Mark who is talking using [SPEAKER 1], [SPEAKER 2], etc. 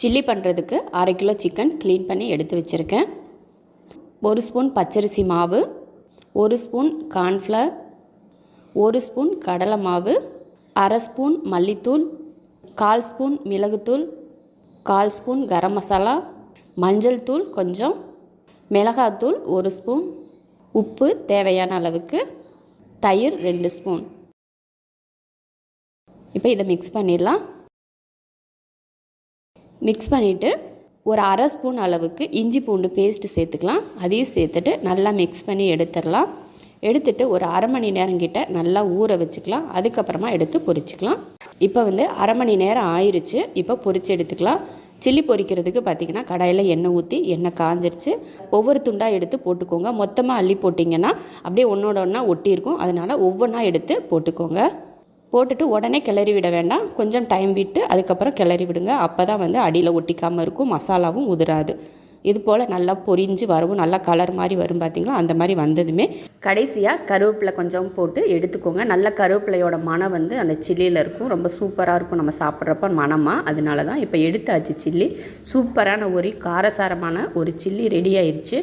[SPEAKER 1] Chilli பண்ணுறதுக்கு அரை kilo chicken clean பண்ணி எடுத்து வச்சுருக்கேன். ஒரு ஸ்பூன் பச்சரிசி மாவு ஒரு ஸ்பூன் கார்ன்ஃப்ளவர் ஒரு ஸ்பூன் கடலை மாவு அரை ஸ்பூன் மல்லித்தூள் கால் ஸ்பூன் மிளகுத்தூள் கால் ஸ்பூன் கரம் மசாலா மஞ்சள் தூள் கொஞ்சம் மிளகாத்தூள் ஒரு ஸ்பூன் உப்பு தேவையான அளவுக்கு தயிர் ரெண்டு ஸ்பூன் இப்போ இதை மிக்ஸ் பண்ணிடலாம். மிக்ஸ் பண்ணிவிட்டு ஒரு அரை ஸ்பூன் அளவுக்கு இஞ்சி பூண்டு பேஸ்ட்டு சேர்த்துக்கலாம். அதையும் சேர்த்துட்டு நல்லா மிக்ஸ் பண்ணி எடுத்துடலாம். எடுத்துட்டு ஒரு அரை மணி நேரம் கிட்ட நல்லா ஊற வச்சுக்கலாம். அதுக்கப்புறமா எடுத்து பொரிச்சுக்கலாம். இப்போ வந்து அரை மணி நேரம் ஆயிடுச்சு இப்போ பொரிச்சு எடுத்துக்கலாம். சில்லி பொரிக்கிறதுக்கு பார்த்தீங்கன்னா கடாயில் எண்ணெய் ஊற்றி எண்ணெய் காஞ்சிருச்சு. ஒவ்வொரு துண்டாக எடுத்து போட்டுக்கோங்க. மொத்தமாக அள்ளி போட்டிங்கன்னா அப்படியே ஒன்றோட ஒன்றா ஒட்டியிருக்கும். அதனால் ஒவ்வொன்றா எடுத்து போட்டுக்கோங்க. போட்டுட்டு உடனே கிளறி விட வேண்டாம். கொஞ்சம் டைம் விட்டு அதுக்கப்புறம் கிளறி விடுங்க. அப்போ தான் வந்து அடியில் ஒட்டிக்காமல் இருக்கும். மசாலாவும் உதிராது. இது போல் நல்லா பொரிஞ்சு வரவும் நல்லா கலர் மாதிரி வரும் பார்த்தீங்களா அந்த மாதிரி வந்ததுமே கடைசியாக கருவேப்பிலை கொஞ்சம் போட்டு எடுத்துக்கோங்க. நல்ல கருவேப்பிலையோட மனம் வந்து அந்த சில்லியில் இருக்கும். ரொம்ப சூப்பராக இருக்கும். நம்ம சாப்பிட்றப்ப மனமாக அதனால தான் இப்போ எடுத்தாச்சு சில்லி சூப்பரான ஒரு காரசாரமான ஒரு சில்லி ரெடி ஆயிடுச்சு